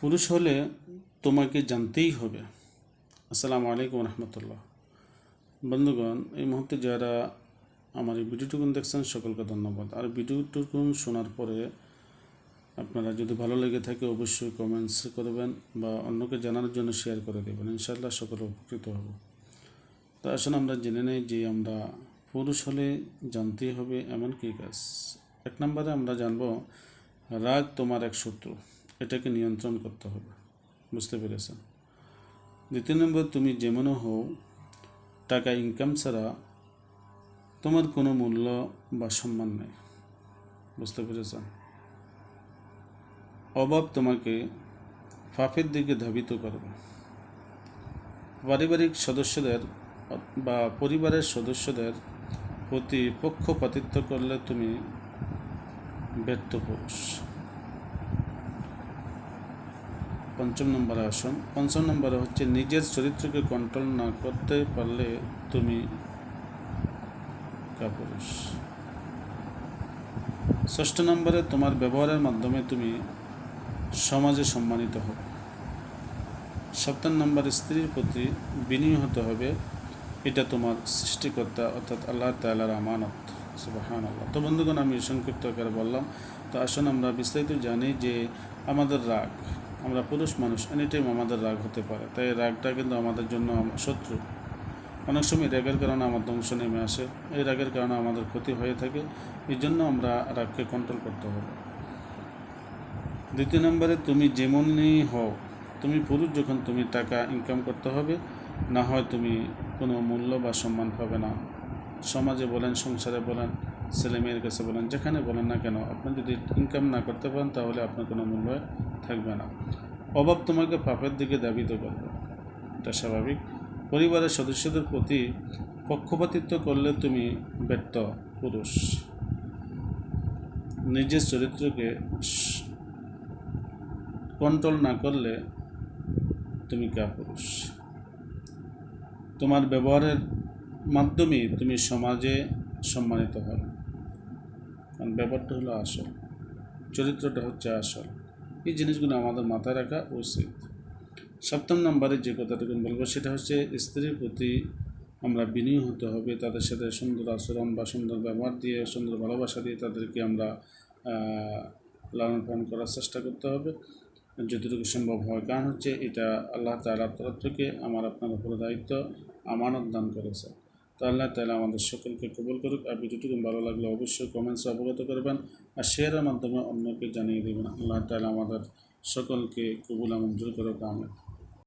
পুরুষ হলে তোমাকে জানতেই হবে। আসসালামু আলাইকুম রহমতুল্লাহ। বন্ধুগণ, এই মুহূর্তে যারা আমার এই ভিডিওটুকুন দেখছেন, সকলকে ধন্যবাদ। আর ভিডিওটুকুন শোনার পরে আপনারা যদি ভালো লেগে থাকে, অবশ্যই কমেন্টস করবেন বা অন্যকে জানার জন্য শেয়ার করে দেবেন। ইনশাআল্লাহ সকলে উপকৃত হব। তো আসলে আমরা জেনে নেই যে আমরা পুরুষ হলে জানতেই হবে এমন কী কাজ। এক নম্বরে আমরা জানব, রাগ তোমার এক শত্রু। এটাকে নিয়ন্ত্রণ করতে হবে। বুঝতে পেরেছেন? দ্বিতীয় নম্বর, তুমি যেমনও হও, টাকা ইনকাম ছাড়া তোমার কোনো মূল্য বা সম্মান নেই। বুঝতে পেরেছেন? অভাব তোমাকে ফাফের দিকে ধাবিত করবে। পারিবারিক সদস্যদের বা পরিবারের সদস্যদের প্রতি পক্ষপাতিত্ব করলে তুমি ব্যর্থ পুরুষ। পঞ্চম নম্বরে আসুন। পঞ্চম নম্বরে হচ্ছে, নিজের চরিত্রকে কন্ট্রোল না করতে পারলে তুমি কাপুরুষ। ষষ্ঠ নম্বরে, তোমার ব্যবহারের মাধ্যমে তুমি সমাজে সম্মানিত হবে সপ্তম নম্বরে, স্ত্রীর প্রতি বিনয়ী হতে হবে। এটা তোমার সৃষ্টিকর্তা, অর্থাৎ আল্লাহ তালার আমানত। সুবাহান আল্লাহ তো বন্ধুগণ, আমি সংক্ষিপ্ত আকারে বললাম। তো আসুন আমরা বিস্তারিত জানি যে আমাদের রাগ আমরা পুরুষ মানুষ এনিটাইম আমাদের রাগ হতে পারে। তাই রাগটা কিন্তু আমাদের জন্য শত্রু। অনেক সময় রাগের কারণে আমার ধ্বংস নেমে আসে। এই রাগের কারণে আমাদের ক্ষতি হয়ে থাকে। এই জন্য আমরা রাগকে কন্ট্রোল করতে হবে। দ্বিতীয় নম্বরে, তুমি যেমনই হও, তুমি পুরুষ যখন তুমি টাকা ইনকাম করতে হবে, না হয় তুমি কোনো মূল্য বা সম্মান পাবে না। সমাজে বলেন, সংসারে বলেন, ছেলে মেয়ের কাছে বলেন, যেখানে বলেন না কেন, আপনি যদি ইনকাম না করতে পারেন, তাহলে আপনার কোনো মূল্য থাকবে না। অভাব তোমাকে পাপের দিকে দাবিত করবে। এটা স্বাভাবিক। পরিবারের সদস্যদের প্রতি পক্ষপাতিত্ব করলে তুমি ব্যর্থ পুরুষ। নিজের চরিত্রকে কন্ট্রোল না করলে তুমি কা পুরুষ তোমার ব্যবহারের মাধ্যমে তুমি সমাজে সম্মানিত হবে কারণ ব্যাপারটা হলো আসল। চরিত্রটা হচ্ছে আসল। এই জিনিসগুলো আমাদের মাথায় রাখা উচিত। সপ্তম নম্বরে যে কথাটুকু বলব, সেটা হচ্ছে স্ত্রীর প্রতি আমরা বিনয়ী হতে হবে, তাদের সাথে সুন্দর আচরণ বা সুন্দর ব্যবহার দিয়ে, সুন্দর ভালোবাসা দিয়ে তাদেরকে আমরা লালন পালন করার চেষ্টা করতে হবে। যতটুকু সম্ভব হয়। কারণ হচ্ছে এটা আল্লাহ তালার তরফ থেকে আমার আপনার উপরে দায়িত্ব, আমানত দান করেছে। তো আল্লাহ আমাদের সকলকে কবুল করুক। আর ভিডিওটি ভালো লাগলে অবশ্যই কমেন্টসে অবগত করবেন আর শেয়ারের মাধ্যমে অন্যকে জানিয়ে দেবেন। আল্লাহ তাহলে আমাদের সকলকে কবুল আমঞ্জুর করুক আমি